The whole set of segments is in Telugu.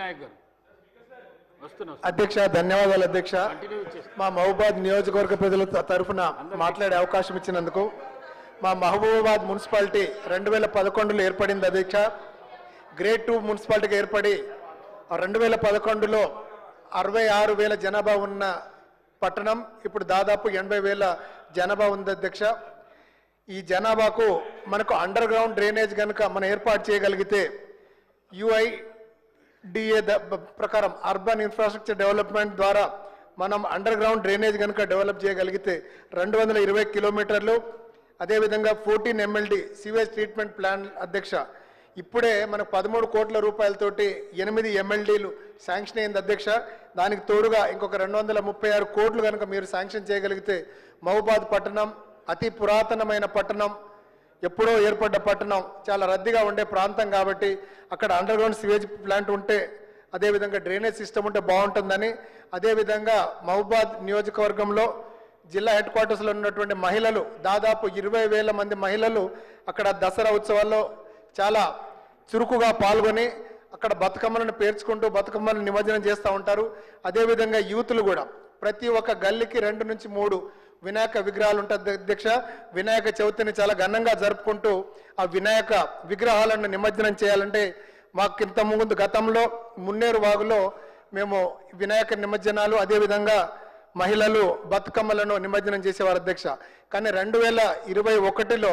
నాయక్ గారు వస్తున్నా అధ్యక్ష ధన్యవాదాలు అధ్యక్ష. మా మహబూబాద్ నియోజకవర్గ ప్రజల తరఫున మాట్లాడే అవకాశం ఇచ్చినందుకు మా మహబూబాబాద్ మున్సిపాలిటీ రెండు వేల పదకొండులో ఏర్పడింది అధ్యక్ష. గ్రేడ్ టూ మున్సిపాలిటీగా ఏర్పడి రెండు వేల పదకొండులో అరవై ఆరు వేల జనాభా ఉన్న పట్టణం ఇప్పుడు దాదాపు ఎనభై వేల జనాభా ఉంది అధ్యక్ష. ఈ జనాభాకు మనకు అండర్ గ్రౌండ్ డ్రైనేజ్ కనుక మనం ఏర్పాటు చేయగలిగితే యుఐ డిఏ ప్రకారం అర్బన్ ఇన్ఫ్రాస్ట్రక్చర్ డెవలప్మెంట్ ద్వారా మనం అండర్ గ్రౌండ్ డ్రైనేజ్ కనుక డెవలప్ చేయగలిగితే రెండు వందల ఇరవై కిలోమీటర్లు అదేవిధంగా fourteen MLD sewage treatment plan అధ్యక్ష. ఇప్పుడే మనకు పదమూడు కోట్ల రూపాయలతోటి ఎనిమిది ఎమ్మెల్డీలు శాంక్షన్ అయింది అధ్యక్ష. దానికి తోడుగా ఇంకొక రెండు వందల ముప్పై ఆరు కోట్లు కనుక మీరు శాంక్షన్ చేయగలిగితే మహబాద్ పట్టణం అతి పురాతనమైన పట్టణం ఎప్పుడో ఏర్పడ్డ పట్టణం చాలా రద్దీగా ఉండే ప్రాంతం కాబట్టి అక్కడ అండర్ గ్రౌండ్ సివేజ్ ప్లాంట్ ఉంటే అదేవిధంగా డ్రైనేజ్ సిస్టమ్ ఉంటే బాగుంటుందని. అదేవిధంగా మహబాద్ నియోజకవర్గంలో జిల్లా హెడ్ క్వార్టర్స్లో ఉన్నటువంటి మహిళలు దాదాపు ఇరవై వేల మంది మహిళలు అక్కడ దసరా ఉత్సవాల్లో చాలా చురుకుగా పాల్గొని అక్కడ బతుకమ్మలను పేర్చుకుంటూ బతుకమ్మలను నిమజ్జనం చేస్తూ ఉంటారు. అదేవిధంగా యూతులు కూడా ప్రతి ఒక్క గల్లీకి రెండు నుంచి మూడు వినాయక విగ్రహాలు ఉంటుంది అధ్యక్ష. వినాయక చవితిని చాలా ఘనంగా జరుపుకుంటూ ఆ వినాయక విగ్రహాలను నిమజ్జనం చేయాలంటే మాకు ఇంత ముందు గతంలో మున్నేరు వాగులో మేము వినాయక నిమజ్జనాలు అదేవిధంగా మహిళలు బతుకమ్మలను నిమజ్జనం చేసేవారు అధ్యక్ష. కానీ రెండు వేల ఇరవై ఒకటిలో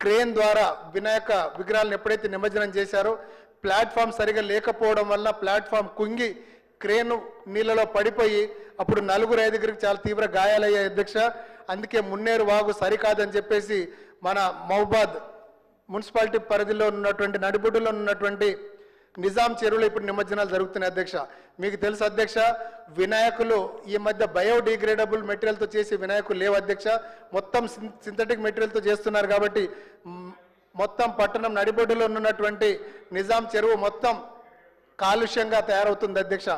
క్రేన్ ద్వారా వినాయక విగ్రహాలను ఎప్పుడైతే నిమజ్జనం చేశారో ప్లాట్ఫామ్ సరిగా లేకపోవడం వల్ల ప్లాట్ఫామ్ కుంగి క్రేన్ నీళ్ళలో పడిపోయి అప్పుడు నలుగురు ఐదుగురికి చాలా తీవ్ర గాయాలయ్యాయి అధ్యక్ష. అందుకే మున్నేరు వాగు సరికాదని చెప్పేసి మన మహబాద్ మున్సిపాలిటీ పరిధిలో ఉన్నటువంటి నడిబొడ్డులో ఉన్నటువంటి నిజాం చెరువులో ఇప్పుడు నిమజ్జనాలు జరుగుతున్నాయి అధ్యక్ష. మీకు తెలుసు అధ్యక్ష వినాయకులు ఈ మధ్య బయోడిగ్రేడబుల్ మెటీరియల్తో చేసి వినాయకులు లేవు అధ్యక్ష. మొత్తం సింథటిక్ మెటీరియల్తో చేస్తున్నారు కాబట్టి మొత్తం పట్టణం నడిబొడ్డులో ఉన్నటువంటి నిజాం చెరువు మొత్తం కాలుష్యంగా తయారవుతుంది అధ్యక్ష.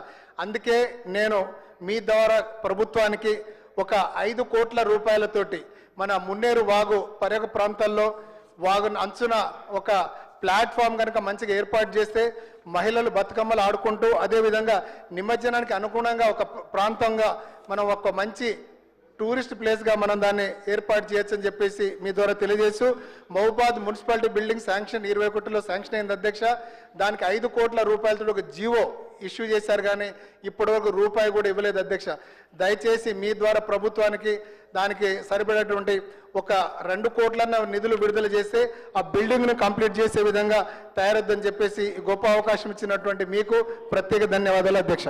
అందుకే నేను మీ ద్వారా ప్రభుత్వానికి ఒక ఐదు కోట్ల రూపాయలతోటి మన మున్నేరు వాగు పర్యక ప్రాంతాల్లో వాగు అంచున ఒక ప్లాట్ఫామ్ కనుక మంచిగా ఏర్పాటు చేస్తే మహిళలు బతుకమ్మలు ఆడుకుంటూ అదేవిధంగా నిమజ్జనానికి అనుగుణంగా ఒక ప్రాంతంగా మనం ఒక మంచి టూరిస్ట్ ప్లేస్గా మనం దాన్ని ఏర్పాటు చేయొచ్చని చెప్పేసి మీ ద్వారా తెలియజేస్తూ మహబాద్ మున్సిపాలిటీ బిల్డింగ్ శాంక్షన్ ఇరవై కోట్లలో శాంక్షన్ అయింది అధ్యక్ష. దానికి ఐదు కోట్ల రూపాయలతో ఒక జీవో ఇష్యూ చేశారు కానీ ఇప్పటివరకు రూపాయి కూడా ఇవ్వలేదు అధ్యక్ష. దయచేసి మీ ద్వారా ప్రభుత్వానికి దానికి సరిపడేటువంటి ఒక రెండు కోట్లన్న నిధులు విడుదల చేస్తే ఆ బిల్డింగ్ను కంప్లీట్ చేసే విధంగా తయారొద్దని చెప్పేసి గొప్ప అవకాశం ఇచ్చినటువంటి మీకు ప్రత్యేక ధన్యవాదాలు అధ్యక్ష.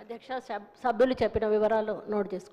అధ్యక్ష సబ్- సభ్యులు చెప్పిన వివరాలు నోట్ చేసుకుంటాం